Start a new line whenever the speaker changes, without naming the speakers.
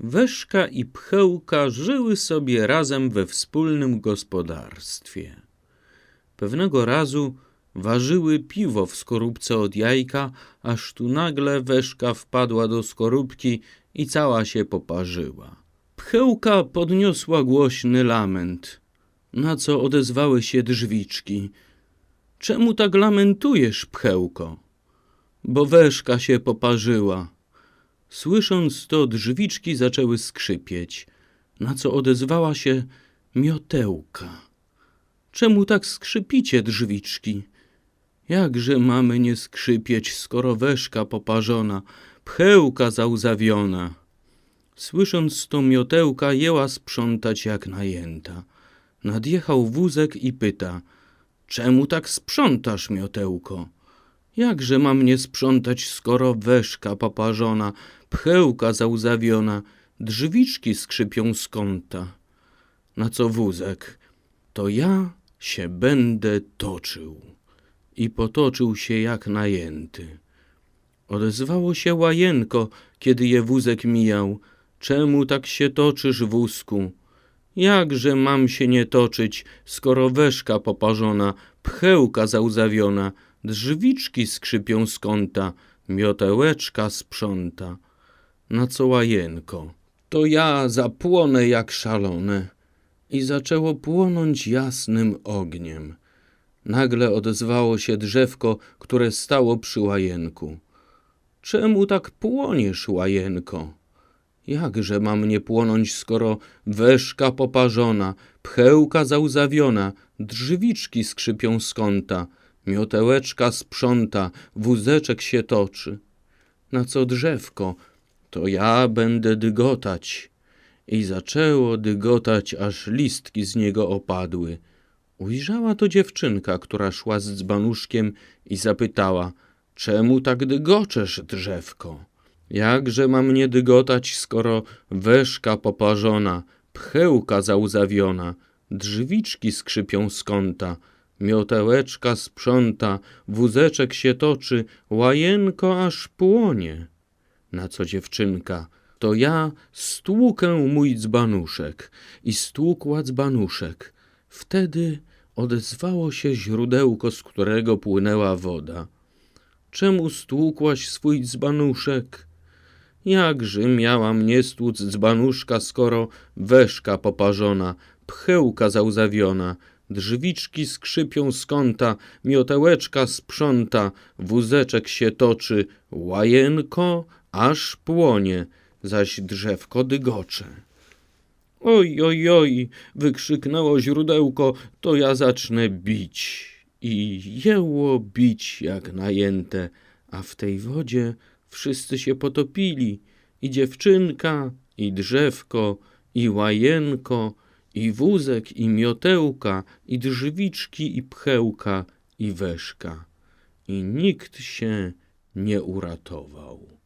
Weszka i Pchełka żyły sobie razem we wspólnym gospodarstwie. Pewnego razu ważyły piwo w skorupce od jajka, aż tu nagle Weszka wpadła do skorupki i cała się poparzyła. Pchełka podniosła głośny lament, na co odezwały się drzwiczki. Czemu tak lamentujesz, Pchełko? Bo Weszka się poparzyła. Słysząc to, drzwiczki zaczęły skrzypieć, na co odezwała się miotełka. Czemu tak skrzypicie, drzwiczki? Jakże mamy nie skrzypieć, skoro weszka poparzona, pchełka załzawiona? Słysząc to, miotełka jęła sprzątać jak najęta. Nadjechał wózek i pyta, czemu tak sprzątasz, miotełko? Jakże mam nie sprzątać, skoro weszka poparzona, pchełka załzawiona, drzwiczki skrzypią z kąta? Na co wózek? To ja się będę toczył. I potoczył się jak najęty. Odezwało się łajenko, kiedy je wózek mijał. Czemu tak się toczysz, wózku? Jakże mam się nie toczyć, skoro weszka poparzona, pchełka załzawiona, drzwiczki skrzypią z kąta, miotełeczka sprząta. Na co łajenko? To ja zapłonę jak szalone. I zaczęło płonąć jasnym ogniem. Nagle odezwało się drzewko, które stało przy łajenku. Czemu tak płoniesz, łajenko? Jakże mam nie płonąć, skoro weszka poparzona, pchełka załzawiona, drzwiczki skrzypią z kąta, miotełeczka sprząta, wózeczek się toczy. Na co drzewko? To ja będę dygotać. I zaczęło dygotać, aż listki z niego opadły. Ujrzała to dziewczynka, która szła z dzbanuszkiem i zapytała, czemu tak dygoczesz, drzewko? Jakże mam nie dygotać, skoro weszka poparzona, pchełka załzawiona, drzwiczki skrzypią z kąta, miotełeczka sprząta, wózeczek się toczy, łajenko aż płonie. Na co dziewczynka? To ja stłukę mój dzbanuszek i stłukła dzbanuszek. Wtedy odezwało się źródełko, z którego płynęła woda. Czemu stłukłaś swój dzbanuszek? Jakże miałam nie stłuc dzbanuszka, skoro weszka poparzona, pchełka załzawiona, drzwiczki skrzypią z kąta, miotełeczka sprząta, wózeczek się toczy, łajenko aż płonie, zaś drzewko dygocze. Oj, oj, oj, wykrzyknęło źródełko, to ja zacznę bić. I jęło bić jak najęte, a w tej wodzie wszyscy się potopili. I dziewczynka, i drzewko, i łajenko, i wózek, i miotełka, i drzwiczki, i pchełka, i weszka. I nikt się nie uratował.